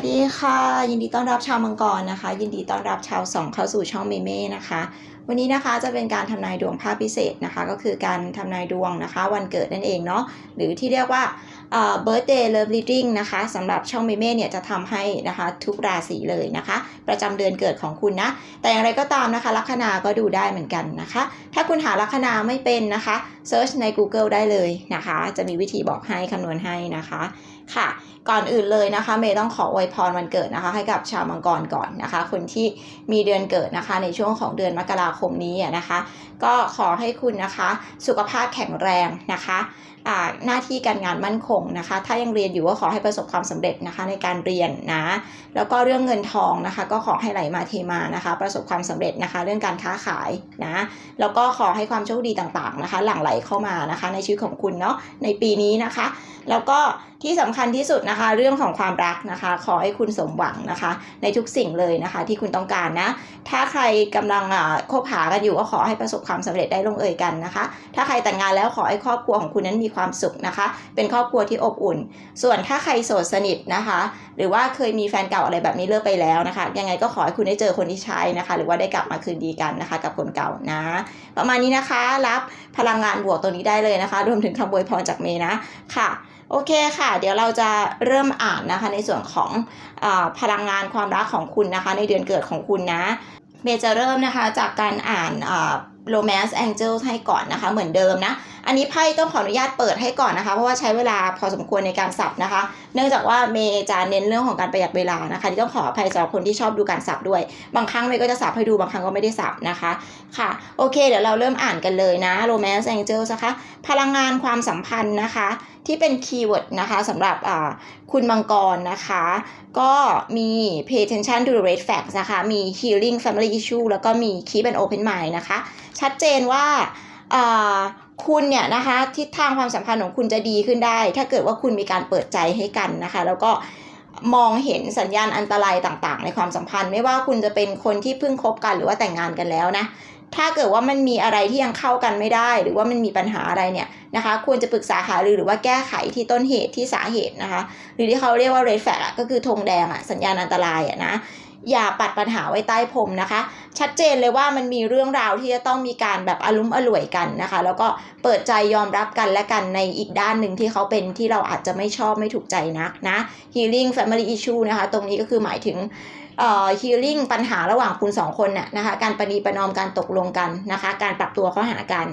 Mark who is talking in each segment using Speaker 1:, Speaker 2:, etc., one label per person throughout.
Speaker 1: วัสดีค่ะ ยินดีต้อนรับชาวมังกรนะคะ ยินดีต้อนรับชาวสองเข้าสู่ช่องเมเม่นะคะ วันนี้นะคะจะเป็นการทำนายดวงภาคพิเศษนะคะ ก็คือการทำนายดวงนะคะ วันเกิดนั่นเองเนาะหรือที่เรียกว่าเอ่อ birthday love reading นะคะสำหรับช่องเมเม่เนี่ยจะทำให้นะคะทุกราศีเลยนะคะ ประจำเดือนเกิดของคุณนะ แต่อย่างไรก็ตามนะคะลัคนาก็ดูได้เหมือนกันนะคะ ถ้าคุณหาลัคนาไม่เป็นนะคะเซิร์ชใน Google ได้เลยนะคะ จะมีวิธีบอกให้คำนวณให้นะคะค่ะ ก่อนอื่นเลยนะคะ เมย์ต้องขออวยพรวันเกิดนะคะ ให้กับชาวมังกรก่อนนะคะ คนที่มีเดือนเกิดนะคะ ในช่วงของเดือนมกราคมนี้อะนะคะ ก็ขอให้คุณนะคะ สุขภาพแข็งแรงนะคะ หน้าที่การงานมั่นคงนะคะ ถ้ายังเรียนอยู่ก็ขอให้ประสบความสำเร็จนะคะในการเรียนนะ แล้วก็เรื่องเงินทองนะคะ ก็ขอให้ไหลมาเทมานะคะ ประสบความสำเร็จนะคะ เรื่องการค้าขายนะ แล้วก็ขอให้ความโชคดีต่างๆนะคะ หลั่งไหลเข้ามานะคะ ในชีวิตของคุณเนาะในปีนี้นะคะ แล้วก็ที่สำคัญที่สุดนะคะ เรื่องของความรักนะคะ ขอให้คุณสมหวังนะคะ ในทุกสิ่งเลยนะคะ ที่คุณต้องการนะ ถ้าใครกำลังอ่าคบหากันอยู่ก็ขอให้ประสบความสำเร็จได้ลงเอยกันนะคะ ถ้าใครแต่งงานแล้วขอให้ครอบครัวของคุณนั้นมีความสุขนะคะ เป็นครอบครัวที่อบอุ่น ส่วนถ้าใครโสดสนิทนะคะ หรือว่าเคยมีแฟนเก่าอะไรแบบนี้เลิกไปแล้วนะคะ ยังไงก็ขอให้คุณได้เจอคนที่ใช่นะคะ หรือว่าได้กลับมาคืนดีกันนะคะ กับคนเก่านะ ประมาณนี้นะคะ รับพลังงานบวกตัวนี้ได้เลยนะคะ รวมถึงคำอวยพรจากเมย์นะค่ะโอเคค่ะ เดี๋ยวเราจะเริ่มอ่านนะคะในส่วนของอพลังงานความรักของคุณนะคะ ในเดือนเกิดของคุณนะ เมย์จะเริ่มนะคะจากการอ่านอ่า romance angel ให้ก่อนนะคะ เหมือนเดิมนะ อันนี้ไพ่ต้องขออนุญาตเปิดให้ก่อนนะคะ เพราะว่าใช้เวลาพอสมควรในการสับนะคะ เนื่องจากว่าเมย์จะเน้นเรื่องของการประหยัดเวลานะคะที่ต้องขออภัยสำหรับคนที่ชอบดูการสับด้วย บางครั้งเมย์ก็จะสับให้ดูบางครั้งก็ไม่ได้สับนะคะค่ะโอเค เดี๋ยวเราเริ่มอ่านกันเลยนะ romance angel นะคะ พลังงานความสัมพันธ์นะคะ ที่เป็นคีย์เวิร์ดนะคะสำหรับคุณมังกรนะคะ ก็มี pay attention to the red flags นะคะ มี healing family issue แล้วก็มี keep an open mind นะคะ ชัดเจนว่าคุณเนี่ยนะคะทิศทางความสัมพันธ์ของคุณจะดีขึ้นได้ ถ้าเกิดว่าคุณมีการเปิดใจให้กันนะคะ แล้วก็มองเห็นสัญญาณอันตรายต่างๆ ในความสัมพันธ์ ไม่ว่าคุณจะเป็นคนที่เพิ่งคบกันหรือว่าแต่งงานกันแล้วนะ ถ้าเกิดว่ามันมีอะไรที่ยังเข้ากันไม่ได้ หรือว่ามันมีปัญหาอะไรเนี่ยนะคะ ควรจะปรึกษาหารือหรือว่าแก้ไขที่ต้นเหตุที่สาเหตุนะคะ หรือที่เขาเรียกว่า red flag อะก็คือธงแดงอะสัญญาณอันตรายอะนะอย่าปัดปัญหาไว้ใต้พรมนะคะ ชัดเจนเลยว่ามันมีเรื่องราวที่จะต้องมีการแบบอารมณ์อร่วยกันนะคะ แล้วก็เปิดใจยอมรับกันและกันในอีกด้านหนึ่งที่เขาเป็นที่เราอาจจะไม่ชอบไม่ถูกใจนักนะ healing family issue นะคะ ตรงนี้ก็คือหมายถึง เอ่อ healing ปัญหาระหว่างคุณสองคนน่ะนะคะ การประนีประนอมการตกลงกันนะคะ การปรับตัวเข้าหากัน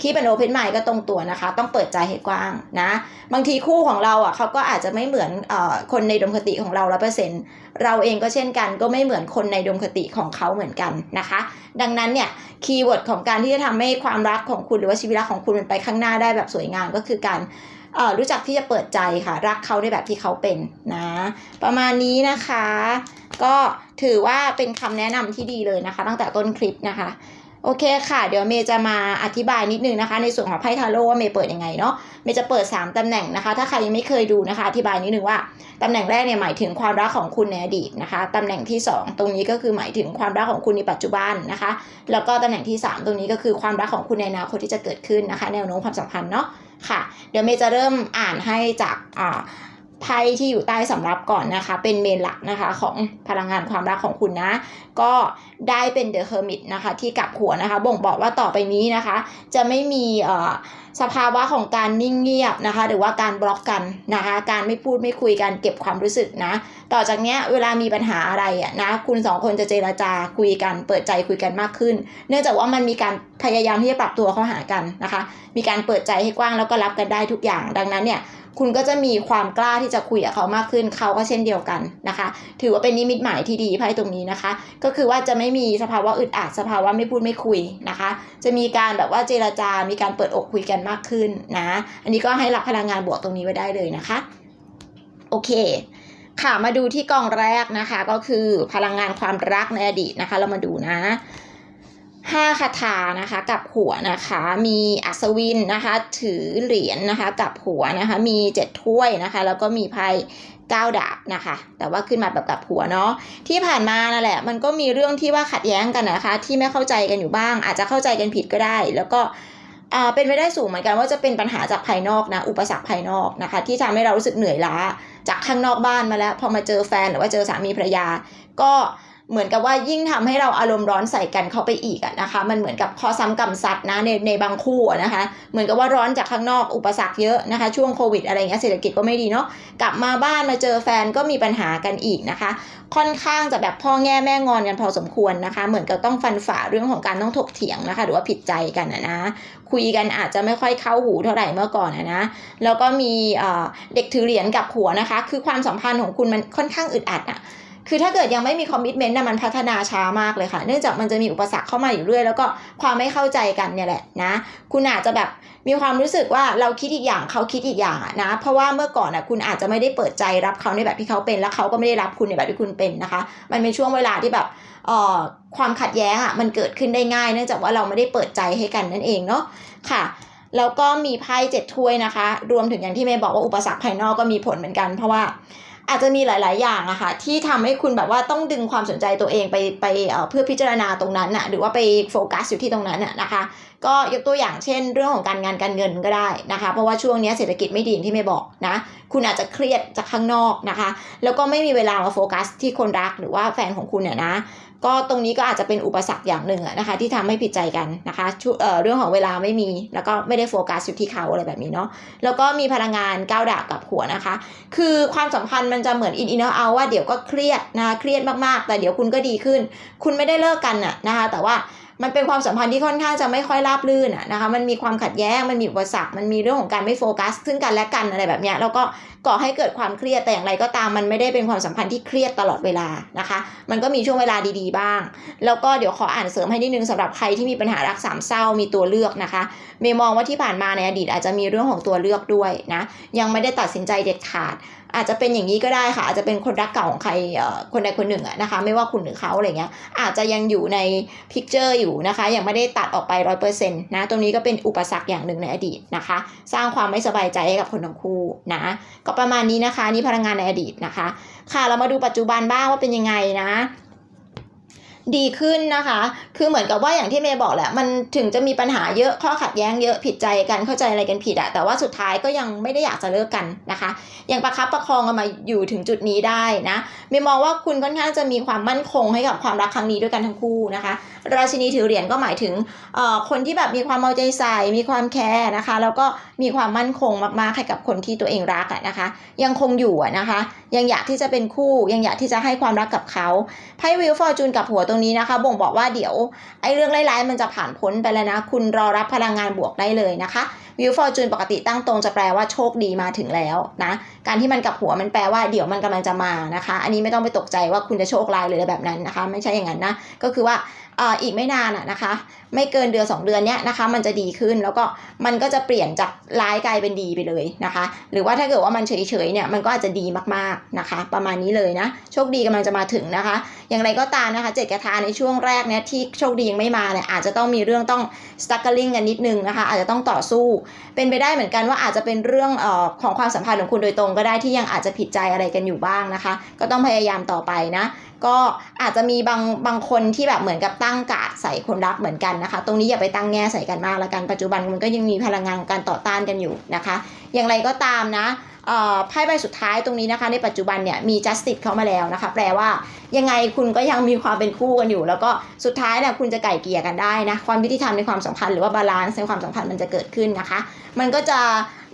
Speaker 1: คีเป็น open mind ก็ตรงตัวนะคะ ต้องเปิดใจให้กว้างนะ บางทีคู่ของเราอะเขาก็อาจจะไม่เหมือนเอ่อคนในดมคติของเราร้อเปอร์เซ็นต์เราเองก็เช่นกัน ก็ไม่เหมือนคนในดมคติของเขาเหมือนกันนะคะ ดังนั้นเนี่ยคีย์เวิร์ดของการที่จะทำให้ความรักของคุณหรือว่าชีวิตรักของคุณมันไปข้างหน้าได้แบบสวยงามก็คือการเอ่อรู้จักที่จะเปิดใจค่ะ รักเขาในแบบที่เขาเป็นนะ ประมาณนี้นะคะ ก็ถือว่าเป็นคำแนะนำที่ดีเลยนะคะ ตั้งแต่ต้นคลิปนะคะโอเคค่ะ เดี๋ยวเมย์จะมาอธิบายนิดนึงนะคะ ในส่วนของไพ่ทาโร่ว่าเมย์เปิดยังไงเนาะเมย์จะเปิด 3 ตำแหน่งนะคะ ถ้าใครยังไม่เคยดูนะคะ อธิบายนิดนึงว่า ตำแหน่งแรกเนี่ยหมายถึงความรักของคุณในอดีตนะคะ ตำแหน่งที่ 2 ตรงนี้ก็คือหมายถึงความรักของคุณในปัจจุบันนะคะ แล้วก็ตำแหน่งที่ 3 ตรงนี้ก็คือความรักของคุณในอนาคตที่จะเกิดขึ้นนะคะ แนวโน้มความสัมพันธ์เนาะค่ะ เดี๋ยวเมย์จะเริ่มอ่านให้จากอ่า ไพ่ที่อยู่ใต้สำรับก่อนนะคะ เป็นเมนหลักนะคะของพลังงานความรักของคุณนะ ก็ได้เป็นเดอะเฮอร์มิตนะคะที่กลับหัวนะคะ บ่งบอกว่าต่อไปนี้นะคะ จะไม่มีเอ่อสภาวะของการนิ่งเงียบนะคะ หรือว่าการบล็อกกันนะคะ การไม่พูดไม่คุยกันเก็บความรู้สึกนะ ต่อจากเนี้ยเวลามีปัญหาอะไรอะนะคุณสองคนจะเจราจาคุยกันเปิดใจคุยกันมากขึ้น เนื่องจากว่ามันมีการพยายามที่จะปรับตัวเข้าหากันนะคะ มีการเปิดใจให้กว้างแล้วก็รับกันได้ทุกอย่างดังนั้นเนี่ย คุณก็จะมีความกล้าที่จะคุยกับเขามากขึ้น เขาก็เช่นเดียวกันนะคะ ถือว่าเป็นนิมิตหมายที่ดีไพ่ตรงนี้นะคะ ก็คือว่าจะไม่มีสภาวะอึดอัดสภาวะไม่พูดไม่คุยนะคะ จะมีการแบบว่าเจราจา มีการเปิดอกคุยกันมากขึ้นนะ อันนี้ก็ให้รับพลังงานบวกตรงนี้ไว้ได้เลยนะคะ โอเคค่ะมาดูที่กองแรกนะคะ ก็คือพลังงานความรักในอดีตนะคะ เรามาดูนะ ห้าคาถานะคะกับหัวนะคะมีอัศวินนะคะถือเหรียญนะคะกับหัวนะคะมีเจ็ดถ้วยนะคะแล้วก็มีไพ่เก้าดาบนะคะ แต่ว่าขึ้นมาแบบกับหัวเนาะที่ผ่านมานั่นแหละ มันก็มีเรื่องที่ว่าขัดแย้งกันนะคะ ที่ไม่เข้าใจกันอยู่บ้าง อาจจะเข้าใจกันผิดก็ได้ แล้วก็อ่าเป็นไปได้สูงเหมือนกันว่าจะเป็นปัญหาจากภายนอกนะอุปสรรคภายนอกนะคะ ที่ทำให้เรารู้สึกเหนื่อยล้าจากข้างนอกบ้านมาแล้ว พอมาเจอแฟนหรือว่าเจอสามีภรรยา ก็ เหมือนกับว่ายิ่งทำให้เราอารมณ์ร้อนใส่กันเข้าไปอีกอะนะคะ มันเหมือนกับข้อซ้ำกรรมซัดนะในในบางคู่นะคะ เหมือนกับว่าร้อนจากข้างนอกอุปสรรคเยอะนะคะ ช่วงโควิดอะไรเงี้ยเศรษฐกิจก็ไม่ดีเนาะกลับมาบ้านมาเจอแฟนก็มีปัญหากันอีกนะคะ ค่อนข้างจะแบบพ่อแง่แม่งอนกันพอสมควรนะคะ เหมือนกับต้องฟันฝ่าเรื่องของการต้องถกเถียงนะคะ หรือว่าผิดใจกันนะนะคุยกันอาจจะไม่ค่อยเข้าหูเท่าไหร่เมื่อก่อนนะนะแล้วก็มีเอ่อเด็กถือเหรียญกับหัวนะคะ คือความสัมพันธ์ของคุณมันค่อนข้างอึดอัดอะ คือถ้าเกิดยังไม่มีคอมมิชเมนต์นะมันพัฒนาช้ามากเลยค่ะ เนื่องจากมันจะมีอุปสรรคเข้ามาอยู่เรื่อย แล้วก็ความไม่เข้าใจกันเนี่ยแหละนะ คุณอาจจะแบบมีความรู้สึกว่าเราคิดอีกอย่างเขาคิดอีกอย่างนะ เพราะว่าเมื่อก่อนอะคุณอาจจะไม่ได้เปิดใจรับเขาในแบบที่เขาเป็น แล้วเขาก็ไม่ได้รับคุณในแบบที่คุณเป็นนะคะ มันเป็นช่วงเวลาที่แบบเอ่อความขัดแย้งอะมันเกิดขึ้นได้ง่าย เนื่องจากว่าเราไม่ได้เปิดใจให้กันนั่นเองเนาะค่ะแล้วก็มีไพ่เจ็ดถ้วยนะคะ รวมถึงอย่างที่เมย์บอกว่าอุปสรรคภายนอกก็มีผลเหมือนกัน เพราะว่า อาจจะมีหลาย ๆ อย่างอะค่ะที่ทำให้คุณแบบว่าต้องดึงความสนใจตัวเองไปไปเพื่อพิจารณาตรงนั้นน่ะหรือว่าไปโฟกัสอยู่ที่ตรงนั้นนะนะคะ ก็ยกตัวอย่างเช่น เรื่องของการงานการเงินก็ได้นะคะ เพราะว่าช่วงนี้เศรษฐกิจไม่ดีที่เมย์บอกนะคุณอาจจะเครียดจากข้างนอกนะคะ แล้วก็ไม่มีเวลามาโฟกัสที่คนรักหรือว่าแฟนของคุณเนี่ยนะ ก็ตรงนี้ก็อาจจะเป็นอุปสรรคอย่างหนึ่งอะนะคะ ที่ทำให้ผิดใจกันนะคะชุเอ่อเรื่องของเวลาไม่มีแล้วก็ไม่ได้โฟกัสอยู่ที่เขาอะไรแบบนี้เนาะแล้วก็มีพลังงานก้าวดาบกับหัวนะคะ คือความสัมพันธ์มันจะเหมือนอินอินเอร์เอาว่าเดี๋ยวก็เครียดนะคะเครียดมากๆ แต่เดี๋ยวคุณก็ดีขึ้น คุณไม่ได้เลิกกันน่ะนะคะแต่ว่ามันเป็นความสัมพันธ์ที่ค่อนข้างจะไม่ค่อยราบรื่นอะนะคะ มันมีความขัดแย้ง มันมีอุปสรรค มันมีเรื่องของการไม่โฟกัส ซึ่งกันและกันอะไรแบบเนี้ย แล้วก็ก่อให้เกิดความเครียดแต่อย่างไรก็ตามมันไม่ได้เป็นความสัมพันธ์ที่เครียดตลอดเวลานะคะ มันก็มีช่วงเวลาดีๆบ้าง แล้วก็เดี๋ยวขออ่านเสริมให้นิดนึงสำหรับใครที่มีปัญหารักสามเศร้ามีตัวเลือกนะคะเมย์มองว่าที่ผ่านมาในอดีตอาจจะมีเรื่องของตัวเลือกด้วยนะยังไม่ได้ตัดสินใจเด็ดขาด อาจจะเป็นอย่างนี้ก็ได้ค่ะ อาจจะเป็นคนรักเก่าของใครเอ่อคนใดคนหนึ่งนะคะ ไม่ว่าคุณหรือเขาอะไรเงี้ยอาจจะยังอยู่ในพิกเจอร์อยู่นะคะ ยังไม่ได้ตัดออกไปร้อยเปอร์เซ็นต์นะตรงนี้ก็เป็นอุปสรรคอย่างหนึ่งในอดีตนะคะ สร้างความไม่สบายใจให้กับคนทั้งคู่นะก็ประมาณนี้นะคะนี่พลังงานในอดีตนะคะ ค่ะเรามาดูปัจจุบันบ้างว่าเป็นยังไงนะ ดีขึ้นนะคะ คือเหมือนกับว่าอย่างที่เมย์บอกแหละ มันถึงจะมีปัญหาเยอะข้อขัดแย้งเยอะผิดใจกันเข้าใจอะไรกันผิดอะแต่ว่าสุดท้ายก็ยังไม่ได้อยากจะเลิกกันนะคะ ยังประคับประคองกันมาอยู่ถึงจุดนี้ได้นะ เมย์มองว่าคุณค่อนข้างจะมีความมั่นคงให้กับความรักครั้งนี้ด้วยกันทั้งคู่นะคะ ราชินีถือเหรียญก็หมายถึงเอ่อคนที่แบบมีความเอาใจใส่ มีความแคร์นะคะ แล้วก็มีความมั่นคงมากๆให้กับคนที่ตัวเองรักอะนะคะ ยังคงอยู่อะนะคะ ยังอยากที่จะเป็นคู่ ยังอยากที่จะให้ความรักกับเขาไพ่วิลฟอร์จูนกับหัวตรงนี้นะคะ บ่งบอกว่าเดี๋ยวไอ้เรื่องร้ายๆมันจะผ่านพ้นไปแล้วนะ คุณรอรับพลังงานบวกได้เลยนะคะ วิวฟอร์จูนปกติตั้งตรงจะแปลว่าโชคดีมาถึงแล้วนะ การที่มันกับหัวมันแปลว่าเดี๋ยวมันกำลังจะมานะคะ อันนี้ไม่ต้องไปตกใจว่าคุณจะโชคร้ายเลยแบบนั้นนะคะ ไม่ใช่อย่างนั้นนะ ก็คือว่าอีกไม่นานอะนะคะ ไม่เกินเดือนสองเดือนเนี้ยนะคะ มันจะดีขึ้นแล้วก็มันก็จะเปลี่ยนจากร้ายกลายเป็นดีไปเลยนะคะ หรือว่าถ้าเกิดว่ามันเฉยๆเนี่ยมันก็อาจจะดีมากๆนะคะ ประมาณนี้เลยนะ โชคดีกำลังจะมาถึงนะคะ อย่างไรก็ตามนะคะเจ็ดกระทาในช่วงแรกเนี่ยที่โชคดียังไม่มาเนี่ยอาจจะต้องมีเรื่องต้อง struggling กันนิดนึงนะคะ อาจจะต้องต่อสู้เป็นไปได้เหมือนกันว่าอาจจะเป็นเรื่องออของความสัมพันธ์ของคุณโดยตรงก็ได้ที่ยังอาจจะผิดใจอะไรกันอยู่บ้างนะคะ ก็ต้องพยายามต่อไปนะ ก็อาจจะมีบางบางคนที่แบบเหมือนกับตั้งกาดใส่คนรักเหมือนกันนะคะ ตรงนี้อย่าไปตั้งแง่ใส่กันมากละกันปัจจุบันมันก็ยังมีพลังงานของการต่อต้านกันอยู่นะคะ อย่างไรก็ตามนะเอ่อไพ่ใบสุดท้ายตรงนี้นะคะ ในปัจจุบันเนี่ยมี justice เข้ามาแล้วนะคะ แปลว่ายังไงคุณก็ยังมีความเป็นคู่กันอยู่ แล้วก็สุดท้ายเนี่ยคุณจะไก่เกี่ยกันได้นะ ความยุติธรรมในความสัมพันธ์หรือว่าบาลานซ์ในความสัมพันธ์มันจะเกิดขึ้นนะคะ มันก็จะ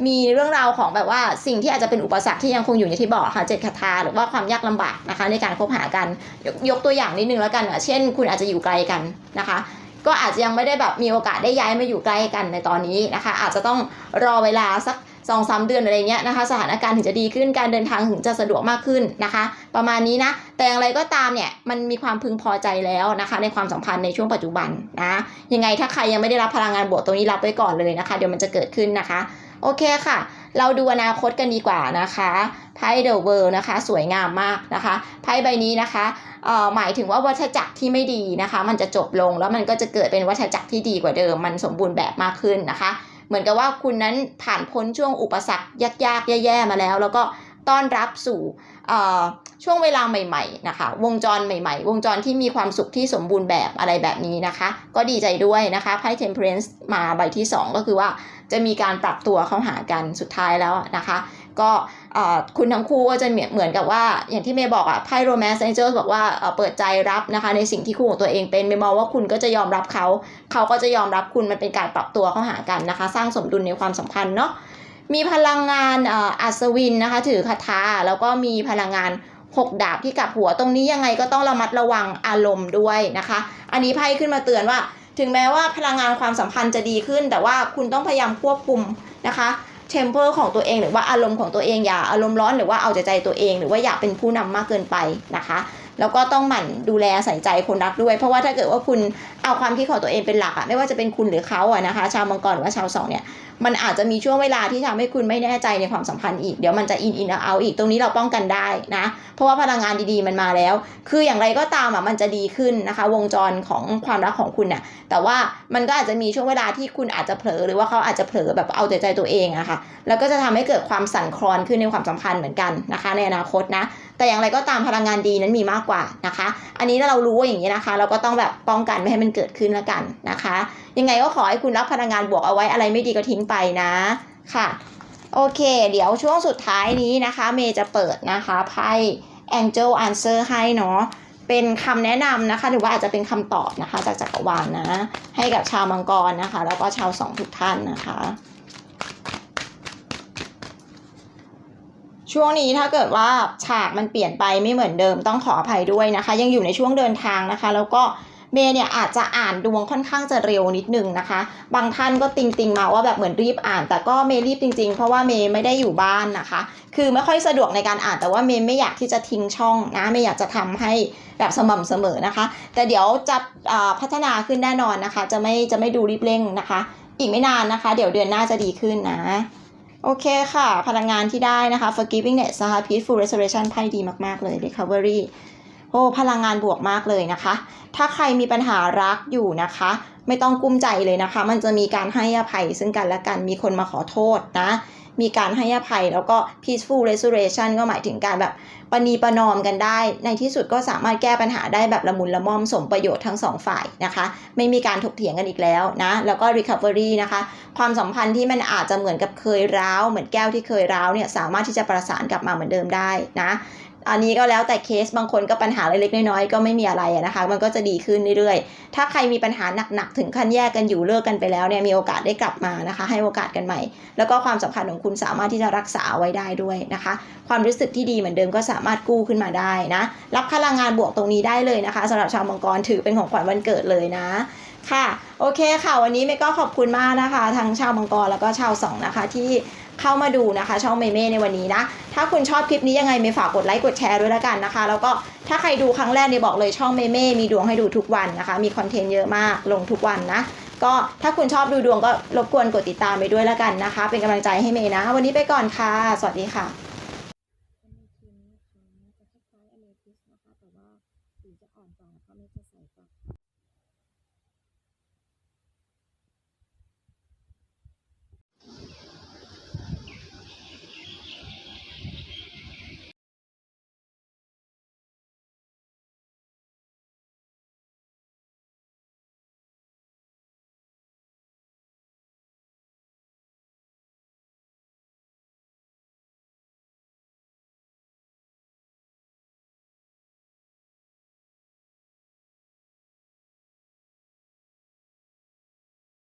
Speaker 1: มีเรื่องราวของแบบว่าสิ่งที่อาจจะเป็นอุปสรรคที่ยังคงอยู่อย่างที่บอกค่ะเจ็ดคาถาหรือว่าความยากลำบากนะคะ ในการคบหากันยกยกตัวอย่างนิดนึงแล้วกันอะเช่น คุณอาจจะอยู่ไกลกันนะคะ ก็อาจจะยังไม่ได้แบบมีโอกาสได้ย้ายมาอยู่ใกล้กันในตอนนี้นะคะ อาจจะต้องรอเวลาสักสองสามเดือนอะไรเงี้ยนะคะ สถานการณ์ถึงจะดีขึ้นการเดินทางถึงจะสะดวกมากขึ้นนะคะ ประมาณนี้นะ แต่อย่างไรก็ตามเนี่ยมันมีความพึงพอใจแล้วนะคะ ในความสัมพันธ์ในช่วงปัจจุบันนะยังไงถ้าใครยังไม่ได้รับพลังงานบวกตรงนี้รับไว้ก่อนเลยนะคะ เดี๋ยวมันจะเกิดขึ้นนะคะ โอเคค่ะ เราดูอนาคตกันดีกว่านะคะไพ่เดอะเวิร์นะคะ สวยงามมากนะคะไพ่ใบนี้นะคะเอ่อหมายถึงว่าวัฏจักรที่ไม่ดีนะคะ มันจะจบลงแล้วมันก็จะเกิดเป็นวัฏจักรที่ดีกว่าเดิม มันสมบูรณ์แบบมากขึ้นนะคะ เหมือนกับว่าคุณนั้นผ่านพ้นช่วงอุปสรรคยากๆ แย่ๆมาแล้ว แล้วก็ต้อนรับสู่เอ่อช่วงเวลาใหม่ ๆ นะคะ วงจรใหม่ ๆ วงจรที่มีความสุขที่สมบูรณ์แบบอะไรแบบนี้นะคะ ก็ดีใจด้วยนะคะไพ่ Temperance มาใบที่ 2 ก็คือว่า จะมีการปรับตัวเข้าหากันสุดท้ายแล้วนะคะ ก็คุณทั้งคู่ก็จะเหมือนกับว่าอย่างที่เมย์บอกอะไพ่ Romance Angels บอกว่าเปิดใจรับนะคะในสิ่งที่คู่ของตัวเองเป็นเมย์มองว่าคุณก็จะยอมรับเขา เขาก็จะยอมรับคุณมันเป็นการปรับตัวเข้าหากันนะคะ สร้างสมดุลในความสัมพันธ์เนาะมีพลังงานอัศวินนะคะถือคาถาแล้วก็มีพลังงานหกดาบที่กับหัวตรงนี้ยังไงก็ต้องระมัดระวังอารมณ์ด้วยนะคะ อันนี้ไพ่ขึ้นมาเตือนว่า ถึงแม้ว่าพลังงานความสัมพันธ์จะดีขึ้น แต่ว่าคุณต้องพยายามควบคุมนะคะเทมเพอร์ของตัวเองหรือว่าอารมณ์ของตัวเองอย่าอารมณ์ร้อนหรือว่าเอาใจใจตัวเอง หรือว่าอย่าเป็นผู้นำมากเกินไปนะคะ แล้วก็ต้องหมั่นดูแลใส่ใจคนรักด้วย เพราะว่าถ้าเกิดว่าคุณเอาความคิดของตัวเองเป็นหลักอะไม่ว่าจะเป็นคุณหรือเขาอะนะคะ ชาวมังกรหรือว่าชาวสองเนี่ยมันอาจจะมีช่วงเวลาที่ทำให้คุณไม่แน่ใจในความสัมพันธ์อีก เดี๋ยวมันจะอินอินเอาอีกตรงนี้เราป้องกันได้นะ เพราะว่าพลังงานดีๆมันมาแล้ว คืออย่างไรก็ตามอะมันจะดีขึ้นนะคะ วงจรของความรักของคุณเนี่ยแต่ว่ามันก็อาจจะมีช่วงเวลาที่คุณอาจจะเผลอหรือว่าเขาอาจจะเผลอแบบเอาแต่ใจตัวเองอะค่ะแล้วก็จะทำให้เกิดความสั่นคลอนขึ้นในความสัมพันธ์เหมือนกันนะคะ ในอนาคตนะ แต่อย่างไรก็ตามพลังงานดีนั้นมีมากกว่านะคะ อันนี้ถ้าเรารู้ว่าอย่างนี้นะคะ เราก็ต้องแบบป้องกันไม่ให้มันเกิดขึ้นแล้วกันนะคะ ยังไงก็ขอให้คุณรับพลังงานบวกเอาไว้อะไรไม่ดีก็ทิ้งไปนะค่ะโอเค เดี๋ยวช่วงสุดท้ายนี้นะคะ เมย์จะเปิดนะคะไพ่ Angel Answer ให้เนาะเป็นคำแนะนำนะคะ หรือว่าอาจจะเป็นคำตอบนะคะ จากจักรวาลนะ ให้กับชาวมังกรนะคะ แล้วก็ชาวสองทุกท่านนะคะ ช่วงนี้ถ้าเกิดว่าฉากมันเปลี่ยนไปไม่เหมือนเดิมต้องขออภัยด้วยนะคะ ยังอยู่ในช่วงเดินทางนะคะ แล้วก็เมย์เนี่ยอาจจะอ่านดวงค่อนข้างจะเร็วนิดนึงนะคะ บางท่านก็ติงติงมาว่าแบบเหมือนรีบอ่าน แต่ก็เมย์รีบจริง ๆ เพราะว่าเมย์ไม่ได้อยู่บ้านนะคะ คือไม่ค่อยสะดวกในการอ่านแต่ว่าเมย์ไม่อยากที่จะทิ้งช่องนะเมย์อยากจะทำให้แบบสม่ำเสมอนะคะ แต่เดี๋ยวจะพัฒนาขึ้นแน่นอนนะคะ จะไม่จะไม่ดูรีบเร่งนะคะ อีกไม่นานนะคะ เดี๋ยวเดือนหน้าจะดีขึ้นนะ โอเคค่ะ พลังงานที่ได้นะคะ forgivingness นะคะ peaceful restoration ไพ่ดีมากๆเลย recovery โอ้พลังงานบวกมากเลยนะคะ ถ้าใครมีปัญหารักอยู่นะคะ ไม่ต้องกุ้มใจเลยนะคะ มันจะมีการให้อภัยซึ่งกันและกันมีคนมาขอโทษนะ มีการให้อภัย แล้วก็ peaceful resolution ก็หมายถึงการแบบปณีประนอมกันได้ ในที่สุดก็สามารถแก้ปัญหาได้แบบละมุนละม่อมสมประโยชน์ทั้งสองฝ่ายนะคะ ไม่มีการถกเถียงกันอีกแล้วนะ แล้วก็ recovery นะคะ ความสัมพันธ์ที่มันอาจจะเหมือนกับเคยร้าว เหมือนแก้วที่เคยร้าวเนี่ยสามารถที่จะประสานกลับมาเหมือนเดิมได้นะ อันนี้ก็แล้วแต่เคสบางคนก็ปัญหาเล็กๆน้อยๆก็ไม่มีอะไรนะคะ มันก็จะดีขึ้นเรื่อยๆ ถ้าใครมีปัญหาหนักๆถึงขั้นแยกกันอยู่เลิกกันไปแล้วเนี่ยมีโอกาสได้กลับมานะคะ ให้โอกาสกันใหม่ แล้วก็ความสัมพันธ์ของคุณสามารถที่จะรักษาไว้ได้ด้วยนะคะ ความรู้สึกที่ดีเหมือนเดิมก็สามารถกู้ขึ้นมาได้นะ รับพลังงานบวกตรงนี้ได้เลยนะคะสำหรับชาวมังกรถือเป็นของขวัญวันเกิดเลยนะค่ะ โอเคค่ะ วันนี้เมย์ก็ขอบคุณมากนะคะ ทั้งชาวมังกรแล้วก็ชาวสองนะคะที่ เข้ามาดูนะคะ ช่องเมเม่ในวันนี้นะ ถ้าคุณชอบคลิปนี้ยังไงเมย์ฝากกดไลค์กดแชร์ด้วยละกันนะคะ แล้วก็ถ้าใครดูครั้งแรกเนี่ยบอกเลยช่องเมเม่มีดวงให้ดูทุกวันนะคะ มีคอนเทนต์เยอะมากลงทุกวันนะก็ถ้าคุณชอบดูดวงก็รบกวนกดติดตามไปด้วยละกันนะคะ เป็นกำลังใจให้เมย์นะ วันนี้ไปก่อนค่ะ สวัสดีค่ะ